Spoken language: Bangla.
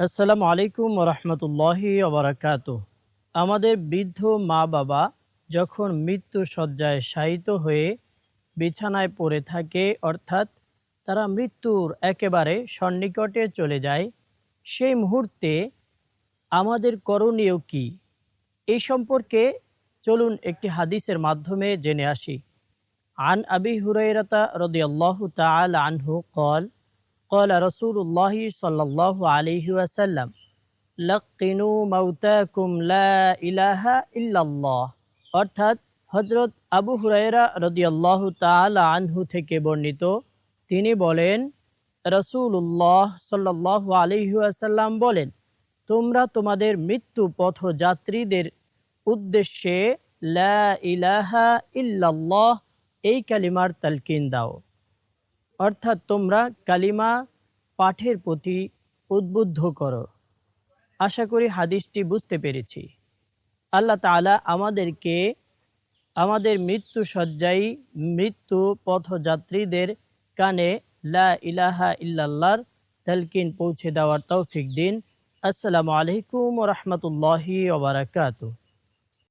আসসালামু আলাইকুম রহমতুল্লাহি অবরাকাত আমাদের বৃদ্ধ মা বাবা যখন মৃত্যু শয্যায় শায়িত হয়ে বিছানায় পড়ে থাকে, অর্থাৎ তারা মৃত্যুর একেবারে সন্নিকটে চলে যায়, সেই মুহূর্তে আমাদের করণীয় কি? এই সম্পর্কে চলুন একটি হাদিসের মাধ্যমে জেনে আসি। আন আবি হুরাইরাতা আল্লাহ তাল আনহু কল قال رسول الله صلى الله عليه وسلم لقنوا موتاكم لا إله إلا الله অর্থাৎ হজরত আবু হুরাইরা রদিয়াল্লাহু তাআলা আনহু থেকে বর্ণিত তিনি বলেন রসুল্লাহ সাল্লাহ আলহিহাসাল্লাম বলেন তোমরা তোমাদের মৃত্যু পথযাত্রীদের উদ্দেশ্যে লা ইলাহা ইল্লাল্লাহ এই কালিমার তালকিন দাও অর্থাৎ তোমরা কালিমা পাঠের প্রতি উদ্বুদ্ধ করো। আশা করি হাদিসটি বুঝতে পেরেছি। আল্লাহ তাআলা আমাদেরকে আমাদের মৃত্যু সজ্জায়ী মৃত্যু পথযাত্রীদের কানে লা ইলাহা ইল্লাল্লাহর তালকিন পৌঁছে দেওয়ার তৌফিক দিন। আসসালামু আলাইকুম রহমতুল্লাহি ওবরাকাতু